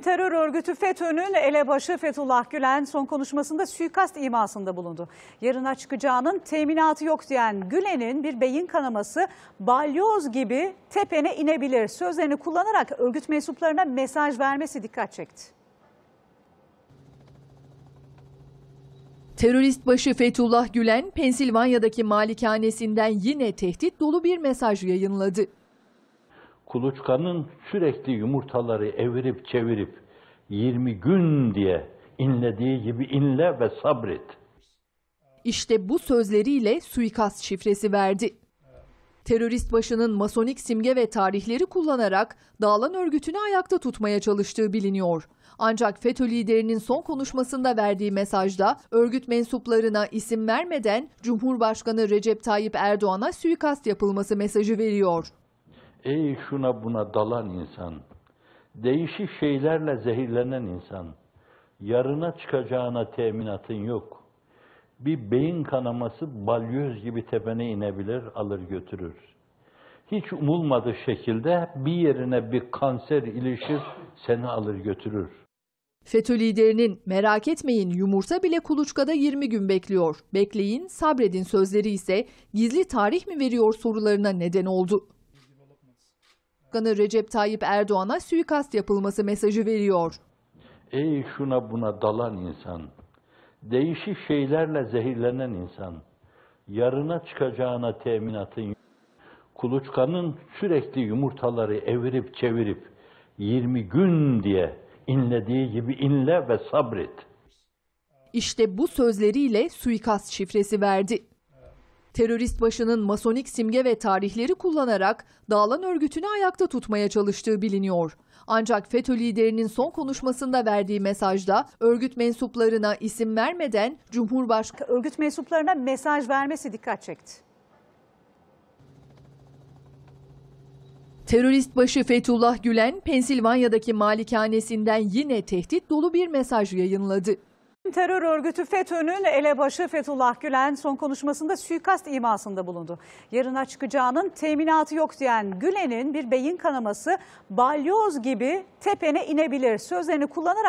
Terör örgütü FETÖ'nün elebaşı Fethullah Gülen son konuşmasında suikast imasında bulundu. Yarına çıkacağının teminatı yok diyen Gülen'in bir beyin kanaması balyoz gibi tepene inebilir sözlerini kullanarak örgüt mensuplarına mesaj vermesi dikkat çekti. Terörist başı Fethullah Gülen, Pensilvanya'daki malikanesinden yine tehdit dolu bir mesaj yayınladı. Kuluçkanın sürekli yumurtaları evirip çevirip 20 gün diye inlediği gibi inle ve sabret. İşte bu sözleriyle suikast şifresi verdi. Terörist başının masonik simge ve tarihleri kullanarak Dağlan örgütünü ayakta tutmaya çalıştığı biliniyor. Ancak FETÖ liderinin son konuşmasında verdiği mesajda örgüt mensuplarına isim vermeden Cumhurbaşkanı Recep Tayyip Erdoğan'a suikast yapılması mesajı veriyor. Ey şuna buna dalan insan, değişik şeylerle zehirlenen insan, yarına çıkacağına teminatın yok. Bir beyin kanaması balyoz gibi tepene inebilir, alır götürür. Hiç umulmadığı şekilde bir yerine bir kanser ilişir, seni alır götürür. FETÖ liderinin merak etmeyin yumurta bile kuluçkada 20 gün bekliyor. Bekleyin, sabredin sözleri ise gizli tarih mi veriyor sorularına neden oldu. Başkanı Recep Tayyip Erdoğan'a suikast yapılması mesajı veriyor. Ey şuna buna dalan insan, değişik şeylerle zehirlenen insan, yarına çıkacağına teminatın. Kuluçkanın sürekli yumurtaları evirip çevirip 20 gün diye inlediği gibi inle ve sabret. İşte bu sözleriyle suikast şifresi verdi. Terörist başının masonik simge ve tarihleri kullanarak Dağlan örgütünü ayakta tutmaya çalıştığı biliniyor. Ancak FETÖ liderinin son konuşmasında verdiği mesajda örgüt mensuplarına isim vermeden Cumhurbaşkanı Örgüt mensuplarına mesaj vermesi dikkat çekti. Terörist başı Fethullah Gülen, Pensilvanya'daki malikanesinden yine tehdit dolu bir mesaj yayınladı. Terör örgütü FETÖ'nün elebaşı Fethullah Gülen son konuşmasında suikast imasında bulundu. Yarına çıkacağının teminatı yok diyen Gülen'in bir beyin kanaması balyoz gibi tepene inebilir sözlerini kullanarak